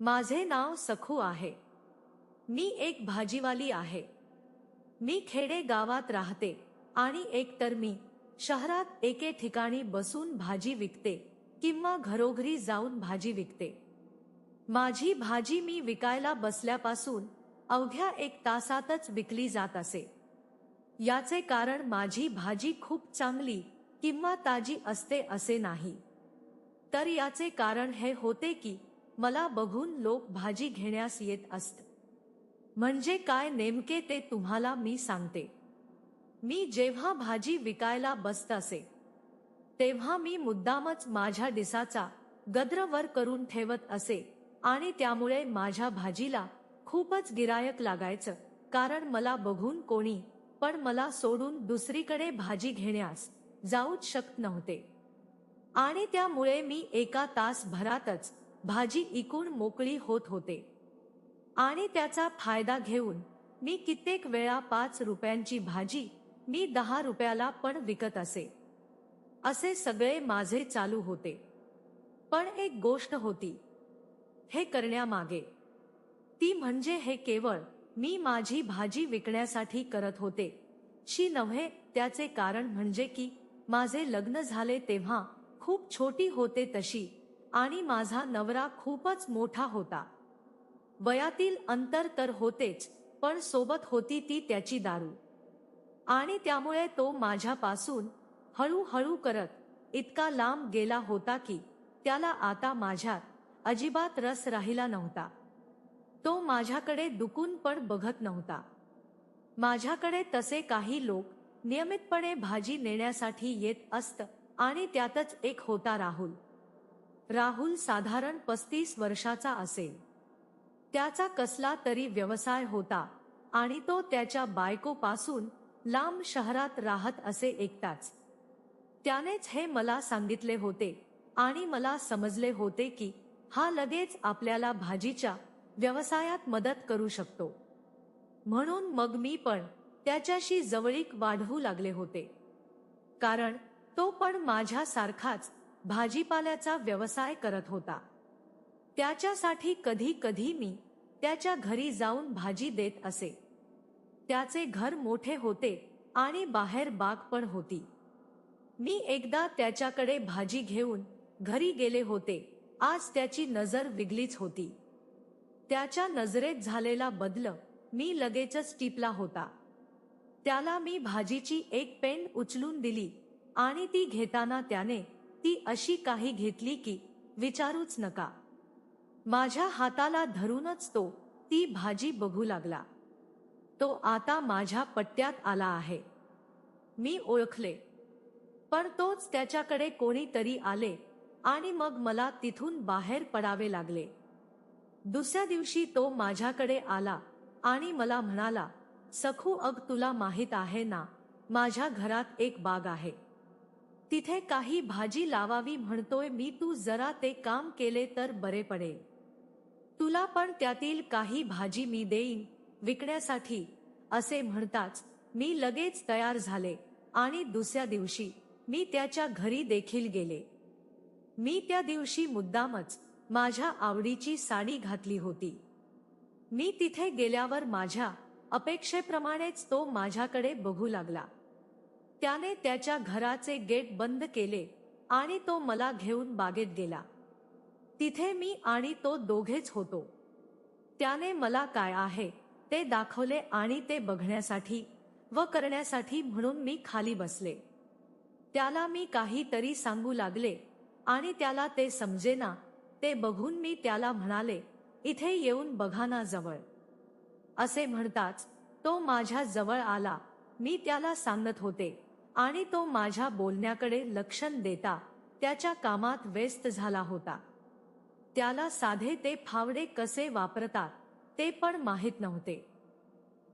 माझे नाव सखू आहे. मी एक भाजीवाली आहे. मी खेडे गावात राहते आणि एकतर मी शहरात एके ठिकाणी बसून भाजी विकते किंवा घरोघरी जाऊन भाजी विकते. माझी भाजी मी विकायला बसल्यापासून अवघ्या एक तासातच विकली जात असे. याचे कारण माझी भाजी खूप चांगली किंवा ताजी असते असे नाही. तर याचे कारण हे होते की मला बघून लोक भाजी घेण्यास येत असत. म्हणजे काय नेमके ते तुम्हाला मी सांगते. मी जेव्हा भाजी विकायला बसत असे तेव्हा मी मुद्दामच माझ्या डिसाचा गद्रवर करून ठेवत असे आणि त्यामुळे माझ्या भाजीला खूपच गिरायक लागायचं कारण मला बघून कोणी पण मला सोडून दुसरीकडे भाजी घेण्यास जाऊच शकत नव्हते. आणि त्यामुळे मी एका तास भरातच भाजी इकून मोकळी होत होते. आणि त्याचा फायदा घेऊन मी कित्येक वेळा पाच रुपयांची भाजी मी दहा रुपयाला पण विकत असे. असे सगळे माझे चालू होते. पण एक गोष्ट होती. हे करण्यामागे. ती म्हणजे हे केवळ मी माझी भाजी विकण्यासाठी करत होते. शी नव्हे त्याचे कारण म्हणजे की माझे लग्न झाले तेव्हा खूप छोटी होते तशी. आणि माझा नवरा खूपच मोठा होता. वयातील अंतर तर होतेच पण सोबत होती ती त्याची दारू. आणि त्यामुळे तो माझ्यापासून हळूहळू करत इतका लांब गेला होता की त्याला आता माझ्यात अजिबात रस राहिला नव्हता. तो माझ्याकडे दुकून पण बघत नव्हता. माझ्याकडे तसे काही लोक नियमितपणे भाजी नेण्यासाठी येत असत आणि त्यातच एक होता राहुल. राहुल साधारण पस्तीस वर्षाचा असेल. त्याचा कसला तरी व्यवसाय होता आणि तो त्याच्या बायकोपासून लांब शहरात राहत असे एकटाच. त्यानेच हे मला सांगितले होते आणि मला समजले होते की हा लगेच आपल्याला भाजीच्या व्यवसायात मदत करू शकतो. म्हणून मग मी पण त्याच्याशी जवळीक वाढवू लागले होते. कारण तो पण माझ्यासारखाच भाजीपाल्याचा व्यवसाय करत होता. त्याच्यासाठी कधी कधी मी त्याच्या घरी जाऊन भाजी देत असे. त्याचे घर मोठे होते आणि बाहेर बाग पण होती. मी एकदा त्याच्याकडे भाजी घेऊन घरी गेले होते. आज त्याची नजर विगलीच होती. त्याच्या नजरेत झालेला बदल मी लगेचच टिपला होता. त्याला मी भाजीची एक पेन उचलून दिली आणि ती घेताना त्याने ती अशी काही घेतली की विचारूच नका. माझ्या हाताला धरूनच तो ती भाजी बघू लागला. तो आता माझ्या पट्ट्यात आला आहे. मी ओळखले. पण तोच त्याच्याकडे कोणीतरी आले आणि मग मला तिथून बाहेर पडावे लागले. दुसऱ्या दिवशी तो माझ्याकडे आला आणि मला म्हणाला सखू अग तुला माहीत आहे ना माझ्या घरात एक बाग आहे. तिथे काही भाजी लावावी म्हणतोय मी तू जरा ते काम केले तर बरे पडेल. तुला पण त्यातील काही भाजी मी देईन विकण्यासाठी असे म्हणताच मी लगेच तयार झाले. आणि दुसऱ्या दिवशी मी त्याच्या घरी देखील गेले. मी त्या दिवशी मुद्दामच माझ्या आवडीची साडी घातली होती. मी तिथे गेल्यावर माझ्या अपेक्षेप्रमाणेच तो माझ्याकडे बघू लागला. त्याने त्याच्या घराचे गेट बंद केले आणि तो मला घेऊन बागेत गेला. तिथे मी आणि तो दोघेच होतो. त्याने मला काय आहे ते दाखवले आणि ते बघण्यासाठी व करण्यासाठी म्हणून मी खाली बसले. त्याला मी काहीतरी सांगू लागले आणि त्याला ते समजेना ते बघून मी त्याला म्हणाले इथे येऊन बघा ना जवळ. असे म्हणताच तो माझ्या जवळ आला. मी त्याला सांगत होते आणि तो माझ्या बोलण्याकडे लक्षण देता त्याच्या कामात व्यस्त झाला होता. त्याला साधे ते फावडे कसे वापरतात ते पण माहीत नव्हते.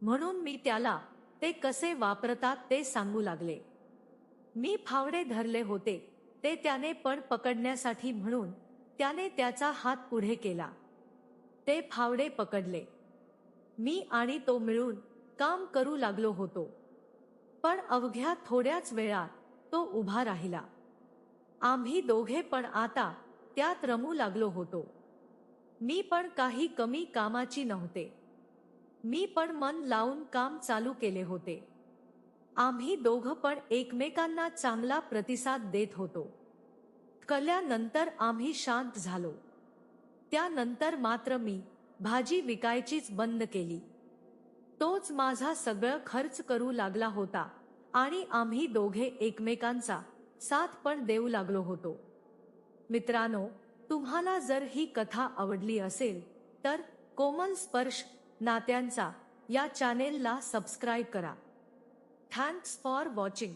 म्हणून मी त्याला ते कसे वापरतात ते सांगू लागले. मी फावडे धरले होते ते त्याने पण पकडण्यासाठी म्हणून त्याने त्याचा हात पुढे केला. ते फावडे पकडले. मी आणि तो मिळून काम करू लागलो होतो. पण अवघ्या थोड्याच वेळात तो उभा राहिला. आम्ही दोघे पण आता त्यात रमू लागलो होतो. मी पण काही कमी कामाची नव्हते. मी पण मन लावून काम चालू केले होते. आम्ही दोघं पण एकमेकांना चांगला प्रतिसाद देत होतो. कल्यानंतर आम्ही शांत झालो. त्यानंतर मात्र मी भाजी विकायचीच बंद केली. तोच माझा सगळं खर्च करू लागला होता आणि आम्ही दोघे एकमेकांचा साथ पण देऊ लागलो होतो. मित्रांनो तुम्हाला जर ही कथा आवडली असेल तर कोमल स्पर्श नात्यांचा या चॅनेलला सबस्क्राईब करा. Thanks for watching